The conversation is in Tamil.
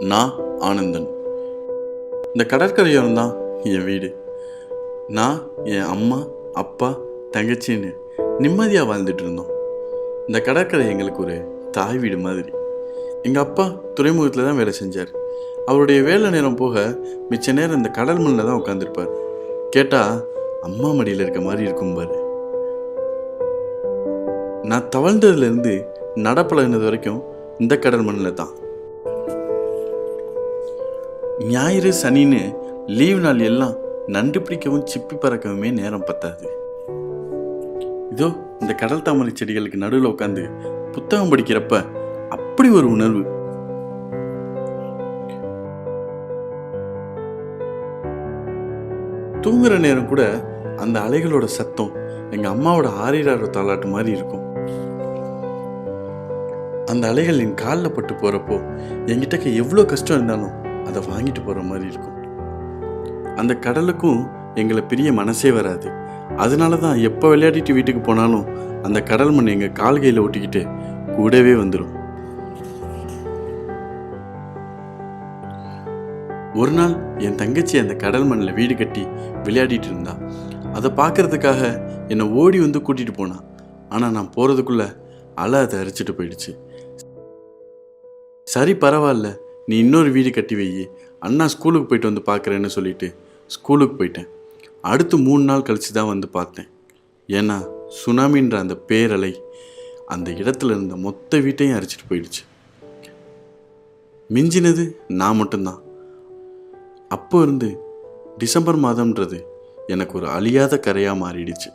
நான் ஆனந்தன். இந்த கடற்கரையோரம் தான் என் வீடு. நான் என் அம்மா அப்பா தங்கச்சின்னு நிம்மதியாக வாழ்ந்துட்டு இருந்தோம். இந்த கடற்கரை எங்களுக்கு ஒரு தாய் வீடு மாதிரி. எங்கள் அப்பா துறைமுகத்தில் தான் வேலை செஞ்சார். அவருடைய வேலை நேரம் போக மிச்ச நேரம் இந்த கடல் மண்ணில் தான் உட்காந்துருப்பார் கேட்டால் அம்மா மடியில் இருக்க மாதிரி இருக்கும் பாரு. நான் தவழ்ந்ததுலேருந்து நடப்பழகினது வரைக்கும் இந்த கடல் மண்ணில் தான். ஞாயிறு சனின்னு லீவ் நாள் எல்லாம் நண்டு பிடிக்கவும் சிப்பி பறக்கவுமே நேரம் பத்தாது. இதோ இந்த கடல் தாமரை செடிகளுக்கு நடுவில் உட்காந்து புத்தகம் படிக்கிறப்ப அப்படி ஒரு உணர்வு. தூங்குற நேரம் கூட அந்த அலைகளோட சத்தம் எங்க அம்மாவோட ஆரிரார தாளாட்டு மாதிரி இருக்கும். அந்த அலைகள் என் காலில் பட்டு போறப்போ என்கிட்ட எவ்வளோ கஷ்டம் இருந்தாலும் அதை வாங்கிட்டு போகிற மாதிரி இருக்கும். அந்த கடலுக்கும் எங்களை பிரிய மனசே வராது. அதனால தான் எப்போ விளையாடிட்டு வீட்டுக்கு போனாலும் அந்த கடல் மண் எங்கள் கால்கையில் ஒட்டிக்கிட்டு கூடவே வந்துடும் ஒரு நாள் என் தங்கச்சி அந்த கடல் மண்ணில் வீடு கட்டி விளையாடிட்டு இருந்தா. அதை பார்க்கறதுக்காக என்னை ஓடி வந்து கூட்டிகிட்டு போனான் ஆனால் நான் போகிறதுக்குள்ளே அலை அதை அரிச்சிட்டு போயிடுச்சு. சரி பரவாயில்ல. நீ இன்னொரு வீடு கட்டி வை. அண்ணா ஸ்கூலுக்கு போயிட்டு வந்து பார்க்குறேன்னு சொல்லிட்டு ஸ்கூலுக்கு போயிட்டேன். அடுத்து மூணு நாள் கழிச்சு தான் வந்து பார்த்தேன். ஏன்னா சுனாமின்ற அந்த பேரலை அந்த இடத்துல இருந்த மொத்த வீட்டையும் அரிச்சிட்டு போயிடுச்சு. மிஞ்சினது நான் மட்டும்தான். அப்போ இருந்து டிசம்பர் மாதம்ன்றது எனக்கு ஒரு அழியாத கரையாக மாறிடுச்சு.